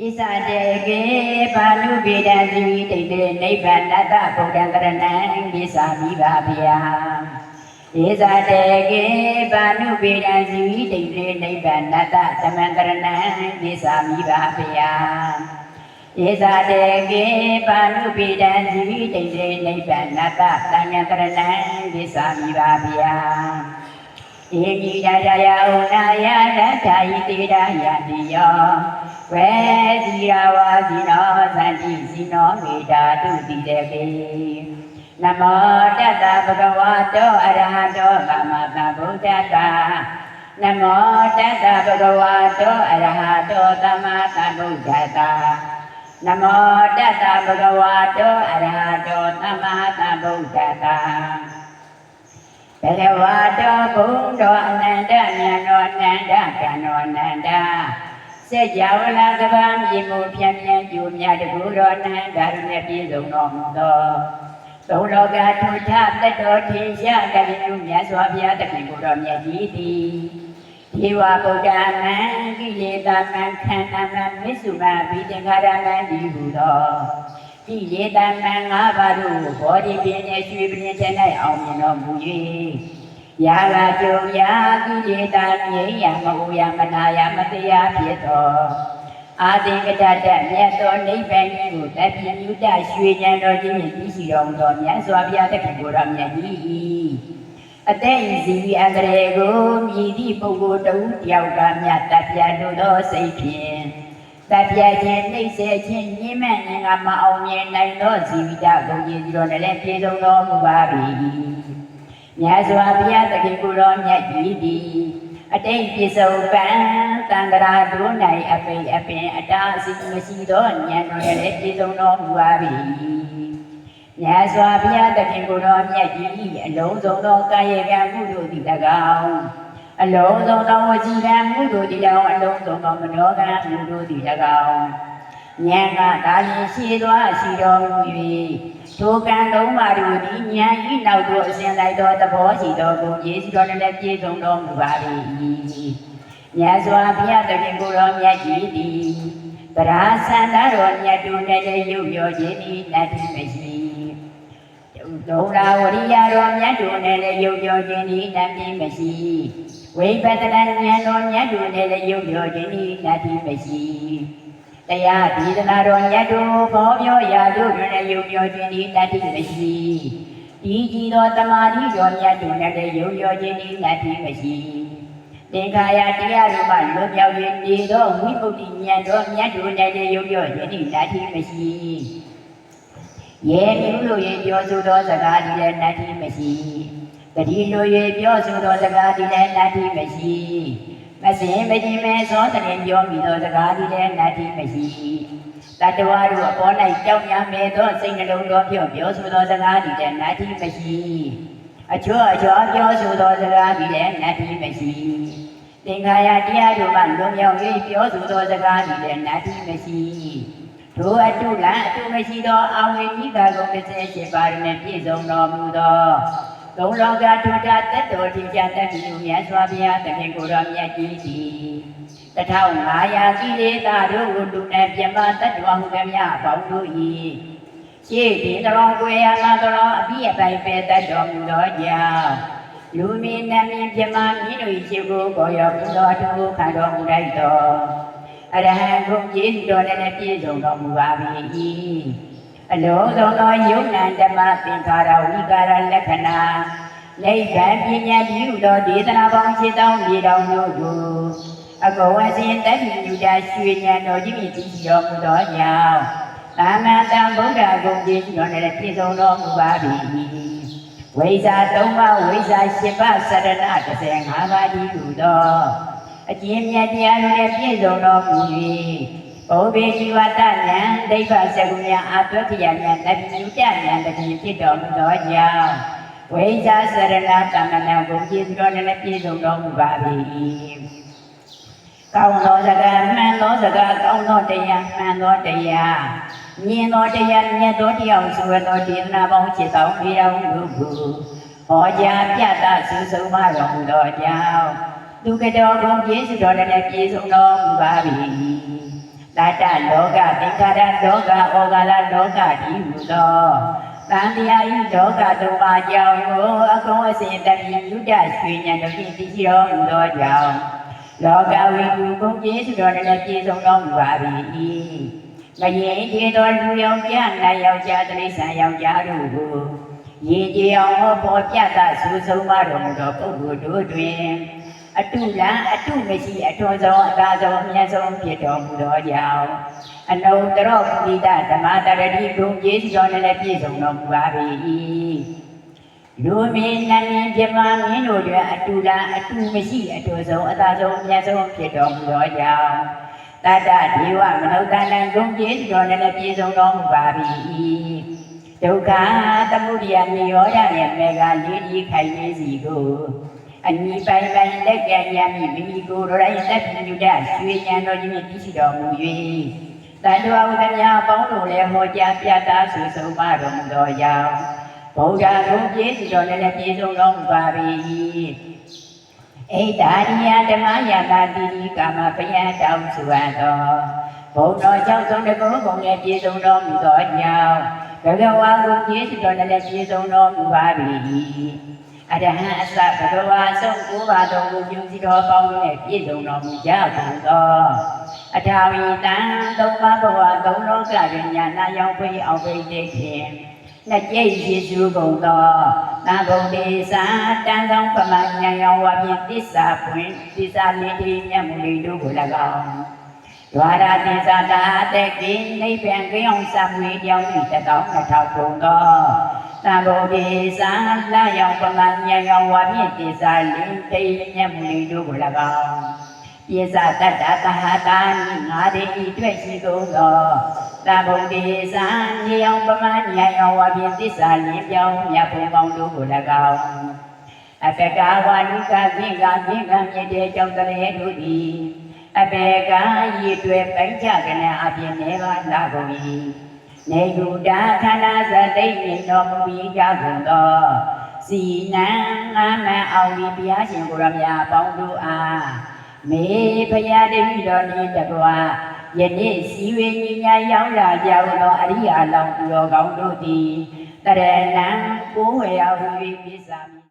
ဣသတေကေဘာနုပေဒံသီတိတ်တေနိဗ္ဗာန်တတဗုဒ္ဓံကရဏံကိသာမိပါဗျာဣသတေကေဘာနုပေဒံသီတိတ်တေနိဗ္ဗာန်တတသမံကရဏံကိသာမိပါဗျာဣသတေကေဘာနုပေဒံသီတိတ်တေနိဗ္ဗာန်တတသမံကရဏံကိသာမိပါဗျာ ဧကိရာရာယဩနာယရထာယိတိရာယတိယောဝေဇီရာဝါဇိနောသန္တိဇိနောမေတာတုတိတေကေနမောတတဗုဒ္ဓဝါတောအရဟတောသမ္မာသမ္ဗုဒ္ဓတာနမောတတဗုဒ္ဓဝါတောအရဟတောသမ္မာသမ္ဗုဒ္ဓတာနမောတတဗုဒ္ဓဝါတောအရဟတောသမ္မာသမ္ဗုဒ္ဓတာ ဘဂဝါတောဘုံတော်အနန္တဉာဏ်တော်အနန္တကံတော်အနန္တစัจ java လာကပံမြေမူဖြန့်ဖြန့်ကျူမြတ်တကူတော်အနန္တရနဲ့ပြည့်စုံတော်မူသောသုံးလောကထူထတတ်တော်ထင်ရှားတတ်မြတ်မြတ်စွာဘုရားတခင်ကိုယ်တော်မြတ်ကြီးသည်ဒီဝဗုဒ္ဓမံကိလေသာမံခန္ဓာမံမစ္စုမဘိတ္တကာရမံဒီဟုသော ဒီရေတမန်ငါးပါးတို့ဘောဓိပင်နဲ့ရွှေပင်တဲ့၌အောင်မြင်တော်မူ၍ရာဂကြုံရာကိလေသာမြေယမဟုယမနာယမတရားဖြစ်သောအာသင်္ကတတမြတ်သောနိဗ္ဗာန်ကိုတပြည့်မြူတရွှေဉဏ်တော်ကြီးနှင့်ပြီးစီတော်မူသောမြတ်စွာဘုရားတခင်ကိုယ်တော်မြတ်ကြီးအတဲ့ဤစီအန္တရေကိုမြည်သည့်ပုဂ္ဂိုလ်တဦးတယောက်ကမြတ်တပြတ်လို့သောစိတ်ဖြင့် တပြည့်ချင်းနှိမ့်ဆက်ခြင်းညင်းမဲ့ငါမအောင်မြင်နိုင်သောဇီဝိတဂုဏ်ကြီးတော်နဲ့လည်းပြည့်စုံတော်မူပါ၏မြတ်စွာဘုရားတခင်ကိုယ်တော်မြတ်ကြီးသည်အတိတ်ပြစ္ဆုတ်ပံတန်ត្រာတို့၌အပိအပင်အတားအစီမရှိသောဉာဏ်တော်နဲ့လည်းပြည့်စုံတော်မူပါ၏မြတ်စွာဘုရားတခင်ကိုယ်တော်မြတ်ကြီးအလုံးစုံသောကာယကံမှုတို့သည်၎င်း အလုံးစုံသောဝစီကံမှုတို့ဒီတောင်အလုံးစုံသောမနောကံမှုတို့ဒီ၎င်းဉာဏ်ကဒါရင်ရှိသွားရှိတော်မူ၍ထိုကံလုံးပါတို့သည်ဉာဏ်ဤနောက်သို့အစဉ်လိုက်သောသဘောရှိသောကိုယေရှုတော်နဲ့ပြည့်စုံတော်မူပါ၏မြတ်စွာဘုရားတခင်ကိုယ်တော်မြတ်ကြီးသည်တရာဆန္ဒတော်မြတ်တို့နဲ့လည်းရုပ်ပြောခြင်းသည်တတ်တိမရှိဒုရာဝရိယတော်မြတ်တို့နဲ့လည်းယုံကြောခြင်းဤတတ်ပြီးမရှိ ဝိပဿနာဉာဏ်တော်မြတ်တို့နဲ့လည်းယုံကြောခြင်းဤတတ်ပြီးမရှိတရားဒေသနာတော်မြတ်တို့ဘောပြောရာတို့တွင်လည်းယုံကြောခြင်းဤတတ်ပြီးမရှိဒီကြည်သောတမာတိတော်မြတ်တို့နဲ့လည်းယုံကြောခြင်းဤတတ်ပြီးမရှိသင်္ခါရတရားတို့မှလွတ်မြောက်၍နေသောဝိပုဒ္ဓိဉာဏ်တော်မြတ်တို့နဲ့လည်းယုံကြောခြင်းဤတတ်ပြီးမရှိယေမြူလို့ရေပြောဆိုသောစကားဒီလည်းနတ္တိမရှိ တတိလိုရေပြောဆိုသောစကားဒီလည်းနတ္တိမရှိမစင်မခြင်းမဲသောတရင်ပြောမိသောစကားဒီလည်းနတ္တိမရှိတတဝါတို့အပေါ်၌ကြောက်များမဲသောစိတ်နှလုံးတော်ဖြင့်ပြောဆိုသောစကားဒီလည်းနတ္တိမရှိအချောအချောပြောဆိုသောစကားဒီလည်းနတ္တိမရှိသင်္ခါရတရားတို့မှလွန်မြောက်၍ပြောဆိုသောစကားဒီလည်းနတ္တိမရှိတို့အတုလအတုမရှိသောအဝိကြီးသာကုန်38ပါးနှင့်ပြည့်စုံတော်မူသော သုံးလောကထူတာတက်တော်ထင်ရှားတတ်ပြီးမြတ်စွာဘုရားတခင်ကိုယ်တော်မြတ်ကြီးသည်1500ကိလေသာတို့ကိုတူနဲ့ပြမတတ်တော်ဟူသည်များပေါင်းတို့၏ရှေ့ဒီတော်ကိုရလာတော်အပြည့်အပိုင်ပဲတတ်တော်မူသောကြောင့်လူမင်းနမင်းပြမမင်းတို့၏ရှိကိုကိုရောပူတော်သူခံတော်မူလိုက်တော်အရဟံဘုရားရှိတော်နဲ့လည်းပြည့်စုံတော်မူပါ၏ အလုံးစုံသောယုံနာဓမ္မသင်္ခါရဝိကာရလက္ခဏာနိဗ္ဗာန်ပညာပြုသောဒေသနာပေါင်းခြေတောင်းမြေတော်တို့ကိုအကောဝစဉ်တတိညူတာရွှေဉာဏ်တော်ကြီးမြည်တည်တော်မူသောကြောင့်သာမန်တံဗုဒ္ဓဂုံကြီးတော်နဲ့လည်းပြည့်စုံတော်မူပါ၏ဝိဇာ၃ပါးဝိဇာ၈ပါးစရဏ35ပါးဒီဟုသောအကျဉ်းမြတ်တရားတို့နဲ့ပြည့်စုံတော်မူ၍ ဘုဗ္ဗေជីဝတဉာဏ်ဒိဋ္ဌစကုဉာဏ်အာတွက်ခယဉာဏ်တတိယဉာဏ်ဉာဏ်တတိဖြစ်တော်မူသောကြောင့်ဝိဇာစရဏတမဏဘုံကျေးဇူးတော်နဲ့ပြည့်စုံတော်မူပါ၏ကောင်းသောစကားမှန်သောစကားကောင်းသောတရားမှန်သောတရားမြင်သောတရားမြတ်သောတရားဆိုသောဒေသနာပေါင်းจิตတော်မြေတော်တို့ကိုဟောကြားပြသဆုဆုံးမတော်မူသောကြောင့် သူကတော်ဘုံပြည့်စုံတော်နဲ့ပြည့်စုံတော်မူပါ၏ တတတလောကသင်္ခါရလောကဩဃာလလောကဒီဟူသောတန်တရားဤလောကသုံးပါးကြောင့်ကိုအကုန်အစင်တည်းယုဒရွှေဉဏ်တို့ဖြင့်သိရှိတော်မူသောကြောင့်လောကဝိတုကုန်ကျေးဇူးတော်နဲ့ပြည့်စုံတော်မူပါ၏ငရေကျေတော်လူယောက်ျားနတ်ယောက်ျားတိရစ္ဆာန်ယောက်ျားတို့ကိုရေကြည်အောင်ဟောပေါ်ပြသဆူဆုံးမတော်မူသောပုဂ္ဂိုလ်တို့တွင် အတုလံအတုမရှိအထွန်ဆုံးအသာဆုံးအမြတ်ဆုံးဖြစ်တော်မူသောကြောင့်အနုတ္တရောပုရိသဓမ္မတရတိဂုံကျေးဇူးတော်နဲ့လည်းပြည့်စုံတော်မူပါ၏လူမင်းနမင်းပြမမင်းတို့တွင်အတုလံအတုမရှိအထွန်ဆုံးအသာဆုံးအမြတ်ဆုံးဖြစ်တော်မူသောကြောင့်တတ္တဒေဝမနုဿန္တံဂုံကျေးဇူးတော်နဲ့လည်းပြည့်စုံတော်မူပါ၏ဒုက္ခသမုဒယမြေရောရနဲ့မေဃလေးကြီးခိုင်နေစီကို အညီပိုင်ပိုင်လက်ကရံမိမိမိကိုယ်တော်တိုင်းသက်ပြညုတရွှေဉဏ်တော်ကြီးမြင့်တည်ရှိတော်မူ၍တန်တော်ဝဒမြအပေါင်းတို့လည်းဟောကြားပြသဆူဆုံးပါတော်မူသောကြောင့်ဘုရားဘုပြည့်စုံတော်လည်းပြည့်စုံတော်မူပါ၏ဣဒာရိယဓမ္မယတာတိတိကာမပယတောင်းစုအပ်သောဘုံတော်ကြောင့်သုံးတကုဘုံလည်းပြည့်စုံတော်မူသောကြောင့်ဘဂဝါကိုပြည့်စုံတော်လည်းပြည့်စုံတော်မူပါ၏ အရဟံအစဘဂဝါဆုံးကိုးပါတော်ကိုပြုစီတော်ပေါင်းနဲ့ပြည့်စုံတော်မူကြကုန်သောအထာဝီတံသုံးပါးဘဝသုံးလောကတွင်ညာနာရောက်ပြေအောင်ပြေတဲ့ဖြင့်နှစ်ကျိတ်ယေရှုကုန်သောသာဂုံဒေသာတန်ဆောင်ပမညာယောဝါဖြင့်တစ္ဆာပွင့်တစ္ဆာလင်းတိမြတ်မူလီတို့ကို၎င်း ဒွါရသစ္စာတာတက်ကိနိဗ္ဗာန်ကိအောင်စမွေကြောင်းဤတသော2000ကုန်သောသာဂုံဒေသာလာရောက်ပမညာယောဝါဖြင့်တစ္ဆာလင်းတိမြတ်မူလီတို့ကို၎င်းပြေဇာတတ္တသဟတာနိငါရေဤတွေ့ရှိကုန်သောသာဘုံဒေသံညောင်ပမညံယောဝါဖြင့်သစ္စာလင်းပြောင်းမြတ်ဘုံကောင်းတို့ကို၎င်းအတကဝါနိကသင်္ကသင်္ကမြစ်တဲ့ကြောင့်တရေတို့သည် အဘေကရည်တွေ့ပိုင်ကြကနအပြင်နေပါလာကုန်၏နေယုတာဌာနသတိမြင်တော်မူပြီးကြကုန်သောစီနံငါမအောင်ဒီဘုရားရှင်ကိုရမြအပေါင်းတို့အားမေဖရာတပည့်တော်နှင့်တကွာယနေ့စီဝေညီညာရောက်လာကြသောအရိယာလောင်သူတော်ကောင်းတို့သည်တရဏံကိုဝေယဝိပိစ္ဆာမိ